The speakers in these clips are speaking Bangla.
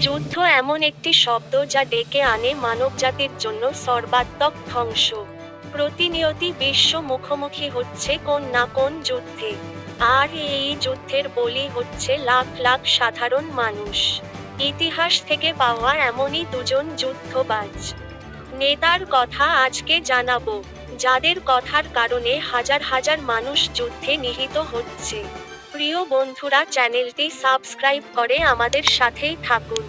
যুদ্ধ এমন একটি শব্দ যা ডেকে আনে মানবজাতির জন্য সর্বাত্মক ধ্বংস। প্রতিনিয়তি বিশ্ব মুখোমুখি হচ্ছে কোন না কোন যুদ্ধে। আর এই যুদ্ধের বলি হচ্ছে লাখ লাখ সাধারণ মানুষ। ইতিহাস থেকে পাওয়া এমনই দুজন যুদ্ধবাজ। নেতার কথা আজকে জানাব, যাদের কথার কারণে হাজার হাজার মানুষ যুদ্ধে নিহিত হচ্ছে। প্রিয় বন্ধুরা, চ্যানেলটি সাবস্ক্রাইব করে আমাদের সাথেই থাকুন।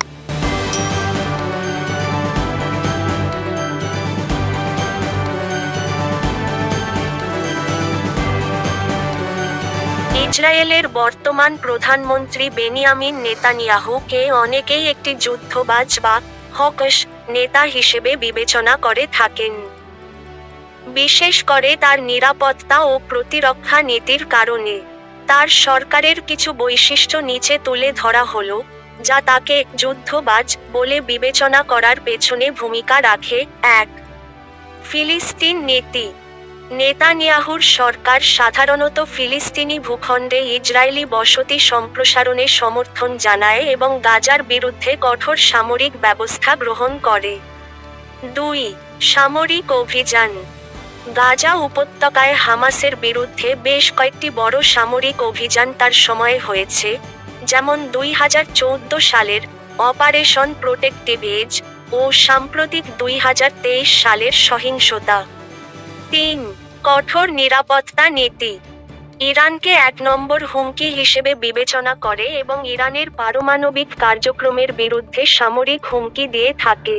ইসরায়েলের বর্তমান প্রধানমন্ত্রী বেনিয়ামিন নেতানিয়াহুকে অনেকেই একটি যুদ্ধবাজ বা হকস নেতা হিসেবে বিবেচনা করে থাকেন। বিশেষ করে তার নিরাপত্তা ও প্রতিরক্ষা নীতির কারণে। তার সরকারের কিছু বৈশিষ্ট্য নিচে তুলে ধরা হলো, যা তাকে যুদ্ধবাজ বলে বিবেচনা করার পেছনে ভূমিকা রাখে। এক, ফিলিস্তিন নীতি। নেতানিয়াহুর সরকার সাধারণত ফিলিস্তিনি ভূখণ্ডে ইসরায়েলি বসতি সম্প্রসারণে সমর্থন জানায় এবং গাজার বিরুদ্ধে কঠোর সামরিক ব্যবস্থা গ্রহণ করে। দুই, সামরিক অভিযান। গাজা উপত্যকায় হামাসের বিরুদ্ধে বেশ কয়েকটি বড় সামরিক অভিযান তার সময়ে হয়েছে, যেমন দুই হাজার চৌদ্দ সালের অপারেশন প্রোটেক্টিভ এজ ও সাম্প্রতিক দুই হাজার তেইশ সালের সহিংসতা। তিন, কঠোর নিরাপত্তা নীতি। ইরানকে এক নম্বর হুমকি হিসেবে বিবেচনা করে এবং ইরানের পারমাণবিক কার্যক্রমের বিরুদ্ধে সামরিক হুমকি দিয়ে থাকে।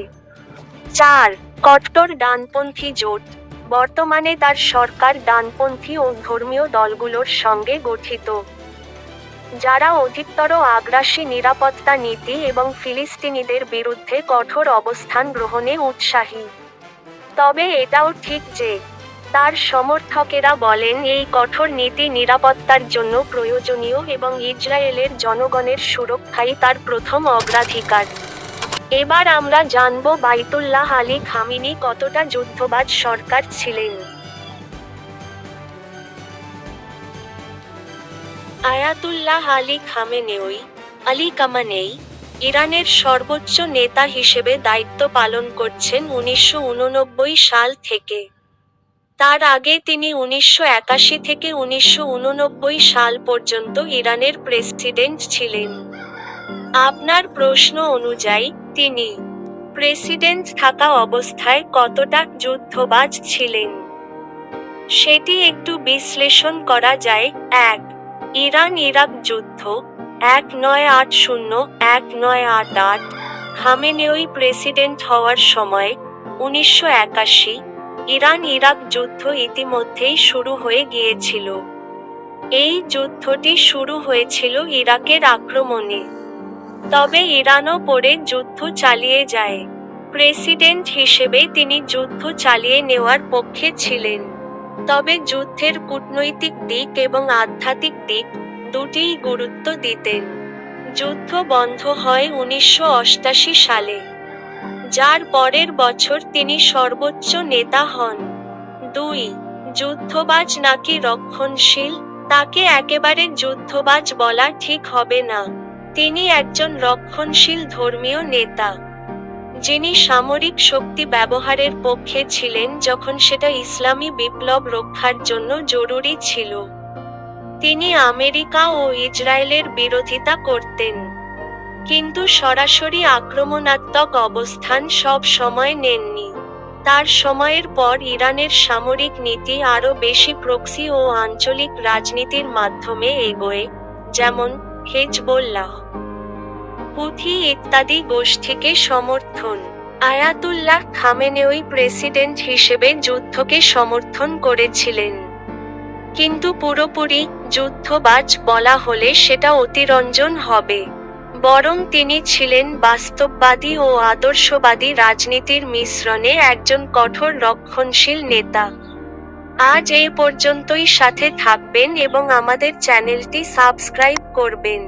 চার, কট্টর ডানপন্থী জোট। বর্তমানে তার সরকার ডানপন্থী ও ধর্মীয় দলগুলোর সঙ্গে গঠিত। যারা অধিকতর আগ্রাসী নিরাপত্তা নীতি এবং ফিলিস্তিনিদের বিরুদ্ধে কঠোর অবস্থান গ্রহণে উৎসাহী। তবে এটাও ঠিক যে, তার সমর্থকেরা বলেন এই কঠোর নীতি নিরাপত্তার জন্য প্রয়োজনীয় এবং ইসরায়েলের জনগণের সুরক্ষাই তার প্রথম অগ্রাধিকার। এবার আমরা জানব বাইতুল্লাহ আলী খামিনি কতটা যুদ্ধবাজ সরকার ছিলেন। Ayatollah Ali Khamenei, Ali Khamenei, ইরানের সর্বোচ্চ নেতা হিসেবে দায়িত্ব পালন করছেন উনিশশো উননব্বই সাল থেকে। তার আগে তিনি উনিশশো একাশি থেকে উনিশশো উননব্বই সাল পর্যন্ত ইরানের প্রেসিডেন্ট ছিলেন। আপনার প্রশ্ন অনুযায়ী তিনি। প্রেসিডেন্ট থাকা অবস্থায় কতটা যুদ্ধবাজ ছিলেন? সেটি একটু বিশ্লেষণ করা যায়। এক ইরান ইরাক যুদ্ধ, এক নয় আট শূন্য, এক নয় আট আট। খামেনেই প্রেসিডেন্ট হওয়ার সময়, উনিশশো একাশি ইরান ইরাক যুদ্ধ ইতিমধ্যেই শুরু হয়ে গিয়েছিল। এই যুদ্ধটি শুরু হয়েছিল ইরাকের আক্রমণে। তবে ইরানও পরে যুদ্ধ চালিয়ে যায়। প্রেসিডেন্ট হিসেবে তিনি যুদ্ধ চালিয়ে নেওয়ার পক্ষে ছিলেন। তবে যুদ্ধের কূটনৈতিক দিক এবং আধ্যাত্মিক দিক দুটিই গুরুত্ব দিতেন। যুদ্ধ বন্ধ হয় উনিশশো সালে, যার পরের বছর তিনি সর্বোচ্চ নেতা হন। দুই, যুদ্ধবাজ নাকি রক্ষণশীল, তাকে একেবারে যুদ্ধবাজ বলা ঠিক হবে না। তিনি একজন রক্ষণশীল ধর্মীয় নেতা, যিনি সামরিক শক্তি ব্যবহারের পক্ষে ছিলেন যখন সেটা ইসলামী বিপ্লব রক্ষার জন্য জরুরি ছিল। তিনি আমেরিকা ও ইসরায়েলের বিরোধিতা করতেন, কিন্তু সরাসরি আক্রমণাত্মক অবস্থান সব সময় নেননি। তার সময়ের পর ইরানের সামরিক নীতি আরও বেশি প্রক্সি ও আঞ্চলিক রাজনীতির মাধ্যমে এগোয়, যেমন হেজবোল্লাহ হুথি ইত্যাদি গোষ্ঠীকে সমর্থন। আয়াতুল্লাহ খামেনেই প্রেসিডেন্ট হিসেবে যুদ্ধকে সমর্থন করেছিলেন। কিন্তু পুরোপুরি যুদ্ধবাজ বলা হলে সেটা অতিরঞ্জন হবে। বরং তিনি ছিলেন বাস্তববাদী ও আদর্শবাদী রাজনীতির মিশ্রণে একজন কঠোর রক্ষণশীল নেতা। আজ এই পর্যন্তই সাথে থাকবেন এবং আমাদের চ্যানেলটি সাবস্ক্রাইব করবেন।